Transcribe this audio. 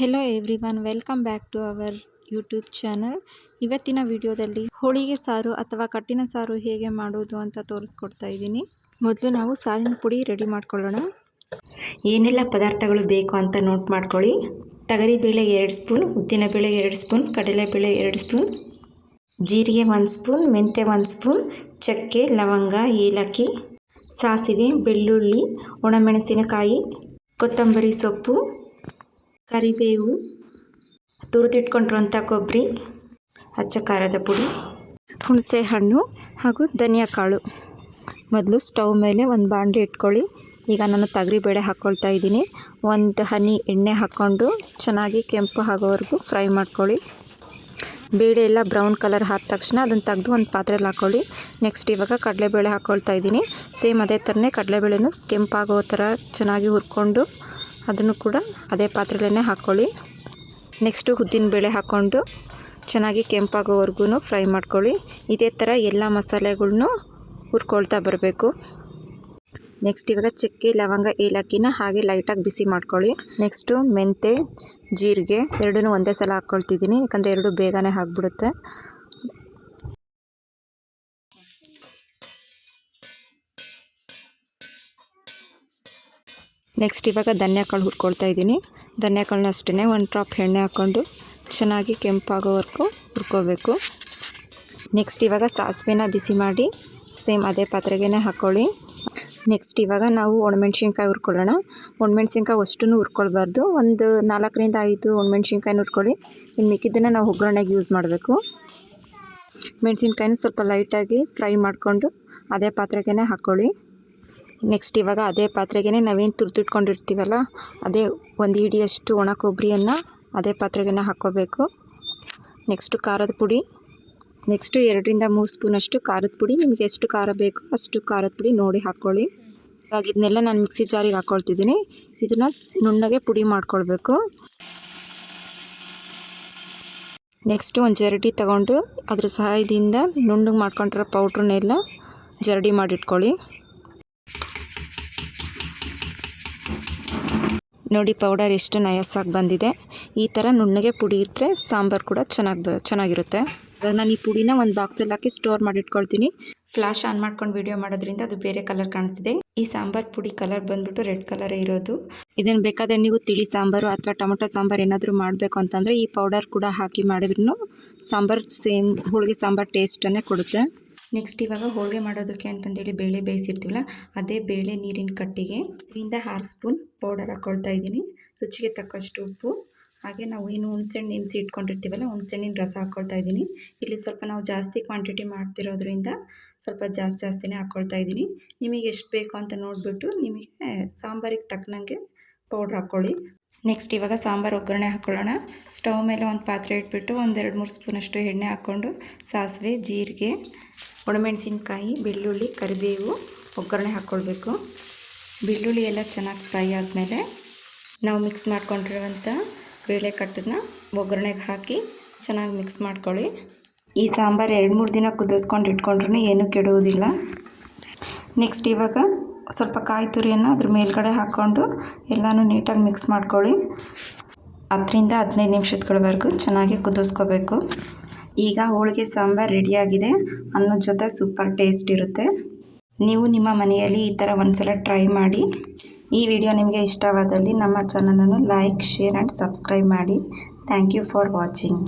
Hello everyone welcome back to our YouTube channel ಇವತ್ತಿನ ವಿಡಿಯೋದಲ್ಲಿ ಹೋಳಿಗೆ ಸಾರು ಅಥವಾ ಕಟ್ಟಿನ ಸಾರು ಹೇಗೆ ಮಾಡೋದು ಅಂತ ತೋರಿಸ್ಕೊಡ್ತಾ ಇದ್ದೀನಿ. ಮೊದಲು ನಾವು ಸಾರಿನ ಪುಡಿ ರೆಡಿ ಮಾಡ್ಕೊಳ್ಳೋಣ. ಏನೆಲ್ಲ ಪದಾರ್ಥಗಳು ಬೇಕು ಅಂತ ನೋಟ್ ಮಾಡ್ಕೊಳ್ಳಿ. ತಗರಿಬೇಳೆ ಎರಡು ಸ್ಪೂನ್ ಉದ್ದಿನಬೇಳೆ ಎರಡು ಸ್ಪೂನ್ ಕಡಲೆಬೇಳೆ ಎರಡು ಸ್ಪೂನ್, ಜೀರಿಗೆ ಒಂದು ಸ್ಪೂನ್, ಮೆಂತ್ಯ ಒಂದು ಸ್ಪೂನ್, ಚಕ್ಕೆ, ಲವಂಗ, ಏಲಕ್ಕಿ, ಸಾಸಿವೆ, ಬೆಳ್ಳುಳ್ಳಿ, ಒಣಮೆಣಸಿನಕಾಯಿ, ಕೊತ್ತಂಬರಿ ಸೊಪ್ಪು ಕರಿಬೇವು, ತುರಿದಿಟ್ಕೊಂಡಿರುವಂಥ ಕೊಬ್ಬರಿ ಹಚ್ಚ ಖಾರದ ಪುಡಿ ಹುಣಸೆ ಹಣ್ಣು ಹಾಗೂ ಧನಿಯಾ ಕಾಳು ಮೊದಲು ಸ್ಟವ್ ಮೇಲೆ ಒಂದು ಬಾಂಡೆ ಇಟ್ಕೊಳ್ಳಿ. ಈಗ ನಾನು ಬೇಳೆ ಹಾಕ್ಕೊಳ್ತಾ ಇದ್ದೀನಿ. ಒಂದು ಹನಿ ಎಣ್ಣೆ ಹಾಕ್ಕೊಂಡು ಚೆನ್ನಾಗಿ ಕೆಂಪು ಆಗೋವರೆಗೂ ಫ್ರೈ ಮಾಡ್ಕೊಳ್ಳಿ. ಬೇಳೆ ಎಲ್ಲ ಬ್ರೌನ್ ಕಲರ್ ಹಾದ ತಕ್ಷಣ ಅದನ್ನು ತೆಗೆದು ಒಂದು ಪಾತ್ರೆಯಲ್ಲಿ ಹಾಕ್ಕೊಳ್ಳಿ. ನೆಕ್ಸ್ಟ್ ಇವಾಗ ಕಡಲೆಬೇಳೆ ಹಾಕ್ಕೊಳ್ತಾ ಇದ್ದೀನಿ. ಸೇಮ್ ಅದೇ ಥರನೇ ಕಡಲೆಬೇಳೆನೂ ಕೆಂಪಾಗೋ ಥರ ಚೆನ್ನಾಗಿ ಹುರ್ಕೊಂಡು ಅದನ್ನು ಕೂಡ ಅದೇ ಪಾತ್ರೆಲೇ ಹಾಕ್ಕೊಳ್ಳಿ ನೆಕ್ಸ್ಟು ಉದ್ದಿನ ಬೇಳೆ ಹಾಕ್ಕೊಂಡು ಚೆನ್ನಾಗಿ ಕೆಂಪಾಗೋವರೆಗೂ ಫ್ರೈ ಮಾಡ್ಕೊಳ್ಳಿ. ಇದೇ ಥರ ಎಲ್ಲ ಮಸಾಲೆಗಳ್ನು ಹುರ್ಕೊಳ್ತಾ ಬರಬೇಕು. ನೆಕ್ಸ್ಟ್ ಇವಾಗ ಚಕ್ಕೆ, ಲವಂಗ, ಏಲಕ್ಕಿನ ಹಾಗೆ ಲೈಟಾಗಿ ಬಿಸಿ ಮಾಡ್ಕೊಳ್ಳಿ. ನೆಕ್ಸ್ಟು ಮೆಂತೆ, ಜೀರಿಗೆ ಎರಡೂ ಒಂದೇ ಸಲ ಹಾಕ್ಕೊಳ್ತಿದ್ದೀನಿ. ಯಾಕಂದರೆ ಎರಡು ಬೇಗನೆ ಆಗಿಬಿಡುತ್ತೆ. ನೆಕ್ಸ್ಟ್ ಇವಾಗ ಧನ್ಯಕಾಳು ಹುರ್ಕೊಳ್ತಾ ಇದ್ದೀನಿ. ಧನ್ಯಕಾಳನ್ನ ಅಷ್ಟೇ ಒಂದು ಡ್ರಾಪ್ ಎಣ್ಣೆ ಹಾಕ್ಕೊಂಡು ಚೆನ್ನಾಗಿ ಕೆಂಪಾಗೋವರೆಗೂ ಹುರ್ಕೋಬೇಕು. ನೆಕ್ಸ್ಟ್ ಇವಾಗ ಸಾಸಿವೆನ ಬಿಸಿ ಮಾಡಿ ಸೇಮ್ ಅದೇ ಪಾತ್ರೆಗೇ ಹಾಕ್ಕೊಳ್ಳಿ ನೆಕ್ಸ್ಟ್ ಇವಾಗ ನಾವು ಒಣಮೆಣ್ಸಿನ್ಕಾಯಿ ಹುರ್ಕೊಳ್ಳೋಣ. ಒಣಮೆಣ್ಸಿನ್ಕಾಯಿ ಅಷ್ಟೂ ಹುರ್ಕೊಳ್ಬಾರ್ದು. ಒಂದು ನಾಲ್ಕರಿಂದ ಐದು ಒಣಮೆಣ್ಸಿನ್ಕಾಯಿನ ಹುರ್ಕೊಳ್ಳಿ. ಇನ್ನು ಮಿಕ್ಕಿದ್ದನ್ನು ನಾವು ಒಗ್ಗರಣೆಗೆ ಯೂಸ್ ಮಾಡಬೇಕು. ಮೆಣಸಿನ್ಕಾಯಿನ ಸ್ವಲ್ಪ ಲೈಟಾಗಿ ಫ್ರೈ ಮಾಡಿಕೊಂಡು ಅದೇ ಪಾತ್ರೆಗೇ ಹಾಕ್ಕೊಳ್ಳಿ ನೆಕ್ಸ್ಟ್ ಇವಾಗ ಅದೇ ಪಾತ್ರೆಗೆ ನಾವೇನು ತುರ್ದಿಟ್ಕೊಂಡಿರ್ತೀವಲ್ಲ, ಅದೇ ಒಂದು ಹಿಡಿಯಷ್ಟು ಒಣ ಕೊಬ್ಬರಿಯನ್ನು ಅದೇ ಪಾತ್ರೆಗೆ ಹಾಕ್ಕೋಬೇಕು. ನೆಕ್ಸ್ಟು ಖಾರದ ಪುಡಿ. ನೆಕ್ಸ್ಟು ಎರಡರಿಂದ ಮೂರು ಸ್ಪೂನಷ್ಟು ಖಾರದ ಪುಡಿ. ನಿಮಗೆ ಎಷ್ಟು ಖಾರ ಬೇಕು ಅಷ್ಟು ಖಾರದ ಪುಡಿ ನೋಡಿ ಹಾಕ್ಕೊಳ್ಳಿ. ಇವಾಗ ಇದನ್ನೆಲ್ಲ ನಾನು ಮಿಕ್ಸಿ ಜಾರಿಗೆ ಹಾಕ್ಕೊಳ್ತಿದ್ದೀನಿ. ಇದನ್ನು ನುಣ್ಣಗೆ ಪುಡಿ ಮಾಡ್ಕೊಳ್ಬೇಕು. ನೆಕ್ಸ್ಟು ಒಂದು ಜರಡಿ ತಗೊಂಡು ಅದ್ರ ಸಹಾಯದಿಂದ ನುಣ್ಣಗೆ ಮಾಡ್ಕೊಂಡಿರೋ ಪೌಡ್ರನ್ನೆಲ್ಲ ಜರಡಿ ಮಾಡಿಟ್ಕೊಳ್ಳಿ. ನೋಡಿ ಪೌಡರ್ ಎಷ್ಟು ನಯಸ್ಸಾಗಿ ಬಂದಿದೆ. ಈ ಥರ ನುಣ್ಣಗೆ ಪುಡಿ ಇದ್ದರೆ ಸಾಂಬಾರು ಕೂಡ ಚೆನ್ನಾಗಿ ಬ ಚೆನ್ನಾಗಿರುತ್ತೆ. ಇವಾಗ ನಾನು ಈ ಪುಡಿನ ಒಂದು ಬಾಕ್ಸಲ್ಲಿ ಹಾಕಿ ಸ್ಟೋರ್ ಮಾಡಿಟ್ಕೊಳ್ತೀನಿ. ಫ್ಲಾಶ್ ಆನ್ ಮಾಡ್ಕೊಂಡು ವಿಡಿಯೋ ಮಾಡೋದ್ರಿಂದ ಅದು ಬೇರೆ ಕಲರ್ ಕಾಣಿಸ್ತಿದೆ ಈ ಸಾಂಬಾರು ಪುಡಿ ಕಲರ್ ಬಂದ್ಬಿಟ್ಟು ರೆಡ್ ಕಲರೇ ಇರೋದು. ಇದನ್ನು ಬೇಕಾದರೆ ನೀವು ತಿಳಿ ಸಾಂಬಾರು ಅಥವಾ ಟೊಮೊಟೊ ಸಾಂಬಾರು ಏನಾದರೂ ಮಾಡಬೇಕು ಅಂತಂದರೆ ಈ ಪೌಡರ್ ಕೂಡ ಹಾಕಿ ಮಾಡಿದ್ರೂ ಸಾಂಬಾರು ಸೇಮ್ ಹೋಳಿಗೆ ಸಾಂಬಾರು ಟೇಸ್ಟನ್ನೇ ಕೊಡುತ್ತೆ. ನೆಕ್ಸ್ಟ್ ಇವಾಗ ಹೋಳಿಗೆ ಮಾಡೋದಕ್ಕೆ ಅಂತಂದೇಳಿ ಬೇಳೆ ಬೇಯಿಸಿರ್ತೀವಲ್ಲ, ಅದೇ ಬೇಳೆ ನೀರಿನ ಕಟ್ಟಿಗೆ ಇದರಿಂದ ಆರು ಸ್ಪೂನ್ ಪೌಡರ್ ಹಾಕ್ಕೊಳ್ತಾ ಇದ್ದೀನಿ. ರುಚಿಗೆ ತಕ್ಕಷ್ಟು ಉಪ್ಪು, ಹಾಗೆ ನಾವು ಏನು ಹುಣ್ಸೆಹಣ್ಣು ನೆನೆಸಿ ಇಟ್ಕೊಂಡಿರ್ತೀವಲ್ಲ, ಹುಣ್ಸೆಹಣ್ಣಿನ ರಸ ಹಾಕ್ಕೊಳ್ತಾ ಇದ್ದೀನಿ. ಇಲ್ಲಿ ಸ್ವಲ್ಪ ನಾವು ಜಾಸ್ತಿ ಕ್ವಾಂಟಿಟಿ ಮಾಡ್ತಿರೋದ್ರಿಂದ ಸ್ವಲ್ಪ ಜಾಸ್ತಿ ಜಾಸ್ತಿನೇ ಹಾಕ್ಕೊಳ್ತಾ ಇದ್ದೀನಿ. ನಿಮಗೆ ಎಷ್ಟು ಬೇಕು ಅಂತ ನೋಡಿಬಿಟ್ಟು ನಿಮಗೆ ಸಾಂಬಾರಿಗೆ ತಕ್ಕನಂಗೆ ಪೌಡ್ರ್ ಹಾಕ್ಕೊಳ್ಳಿ. ನೆಕ್ಸ್ಟ್ ಇವಾಗ ಸಾಂಬಾರು ಒಗ್ಗರಣೆ ಹಾಕ್ಕೊಳ್ಳೋಣ ಸ್ಟವ್ ಮೇಲೆ ಒಂದು ಪಾತ್ರೆ ಇಟ್ಬಿಟ್ಟು ಒಂದೆರಡು ಮೂರು ಸ್ಪೂನಷ್ಟು ಎಣ್ಣೆ ಹಾಕ್ಕೊಂಡು ಸಾಸಿವೆ, ಜೀರಿಗೆ, ಒಣಮೆಣಸಿನ್ಕಾಯಿ, ಬೆಳ್ಳುಳ್ಳಿ, ಕರಿಬೇವು ಒಗ್ಗರಣೆ ಹಾಕ್ಕೊಳ್ಬೇಕು ಬೆಳ್ಳುಳ್ಳಿ ಎಲ್ಲ ಚೆನ್ನಾಗಿ ಫ್ರೈ ಆದಮೇಲೆ ನಾವು ಮಿಕ್ಸ್ ಮಾಡ್ಕೊಂಡಿರುವಂಥ ಬೇಳೆ ಕಟ್ಟನ್ನ ಒಗ್ಗರಣೆಗೆ ಹಾಕಿ ಚೆನ್ನಾಗಿ ಮಿಕ್ಸ್ ಮಾಡ್ಕೊಳ್ಳಿ. ಈ ಸಾಂಬಾರು ಎರಡು ಮೂರು ದಿನ ಕುದಿಸ್ಕೊಂಡು ಇಟ್ಕೊಂಡ್ರೂ ಏನೂ ಕೆಡುವುದಿಲ್ಲ. ನೆಕ್ಸ್ಟ್ ಇವಾಗ ಸ್ವಲ್ಪ ಕಾಯಿ ತುರಿಯನ್ನು ಅದ್ರ ಮೇಲ್ಗಡೆ ಹಾಕ್ಕೊಂಡು ಎಲ್ಲನೂ ನೀಟಾಗಿ ಮಿಕ್ಸ್ ಮಾಡ್ಕೊಳ್ಳಿ. ಹತ್ತರಿಂದ ಹದಿನೈದು ನಿಮಿಷದಗಳವರೆಗೂ ಚೆನ್ನಾಗಿ ಕುದಿಸ್ಕೋಬೇಕು. ಈಗ ಹೋಳಿಗೆ ಸಾಂಬಾರು ರೆಡಿಯಾಗಿದೆ. ಅನ್ನೋ ಜೊತೆ ಸೂಪರ್ ಟೇಸ್ಟ್ ಇರುತ್ತೆ. ನೀವು ನಿಮ್ಮ ಮನೆಯಲ್ಲಿ ಈ ಥರ ಒಂದ್ಸಲ ಟ್ರೈ ಮಾಡಿ. ಈ ವಿಡಿಯೋ ನಿಮಗೆ ಇಷ್ಟವಾದಲ್ಲಿ ನಮ್ಮ ಚಾನಲನ್ನು ಲೈಕ್, ಶೇರ್ ಆ್ಯಂಡ್ ಸಬ್ಸ್ಕ್ರೈಬ್ ಮಾಡಿ. Thank you for watching.